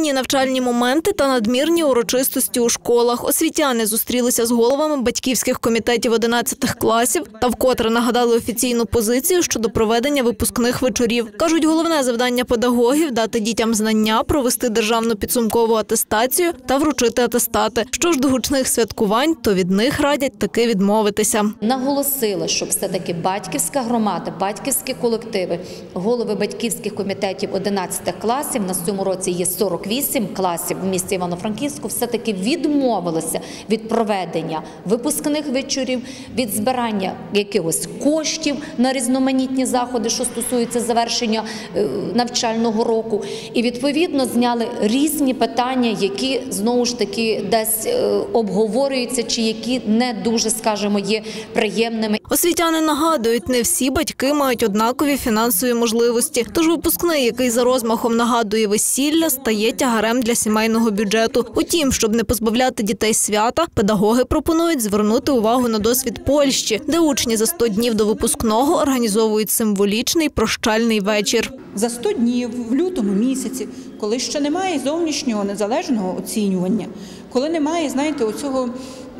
головні навчальні моменти та надмірні урочистості у школах. Освітяни зустрілися з головами батьківських комітетів 11 класів та вкотре нагадали офіційну позицію щодо проведення випускних вечорів. кажуть, головне завдання педагогів дати дітям знання, провести державну підсумкову атестацію та вручити атестати. Що ж до гучних святкувань, то від них радять таки відмовитися. наголосили, щоб все-таки батьківська громада, батьківські колективи, голови батьківських комітетів 11 класів на цьому році є 48 класів в місті Івано-Франківську, все-таки відмовилися від проведення випускних вечорів, від збирання якихось коштів на різноманітні заходи, що стосуються завершення е, навчального року, і відповідно зняли різні питання, які знову ж таки десь е, обговорюються, чи які не дуже, скажімо, є приємними. Освітяни нагадують, не всі батьки мають однакові фінансові можливості. Тож випускний, який за розмахом нагадує весілля, стає тягарем для сімейного бюджету. Утім, щоб не позбавляти дітей свята, педагоги пропонують звернути увагу на досвід Польщі, де учні за 100 днів до випускного організовують символічний прощальний вечір. за 100 днів в лютому місяці, коли ще немає зовнішнього незалежного оцінювання, коли немає, знаєте, оцього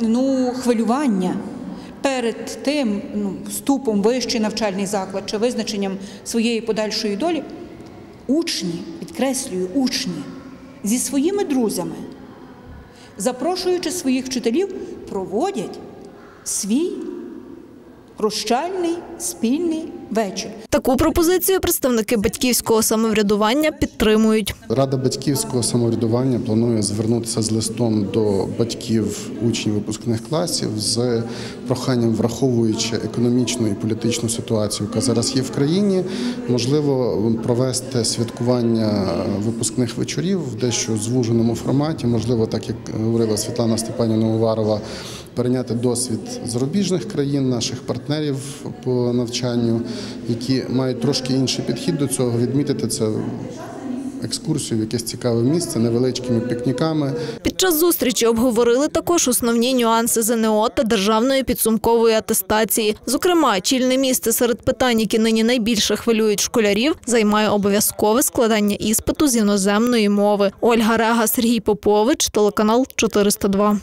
ну, хвилювання перед тим ну, вступом вищий навчальний заклад чи визначенням своєї подальшої долі, учні, підкреслюю, учні зі своїми друзями, запрошуючи своїх вчителів, проводять свій прощальний спільний вечір. Таку пропозицію представники батьківського самоврядування підтримують. Рада батьківського самоврядування планує звернутися з листом до батьків учнів випускних класів з проханням, враховуючи економічну і політичну ситуацію, яка зараз є в країні, можливо провести святкування випускних вечорів в дещо звуженому форматі. Можливо, так як говорила Світлана Степанівна Уварова, перейняти досвід зарубіжних країн, наших партнерів по навчанню, які мають трошки інший підхід до цього, відмітити це екскурсію в якесь цікаве місце невеличкими пікніками. Під час зустрічі обговорили також основні нюанси ЗНО та державної підсумкової атестації. Зокрема, чільне місце серед питань, які нині найбільше хвилюють школярів, займає обов'язкове складання іспиту з іноземної мови. Ольга Рега, Сергій Попович, телеканал 402.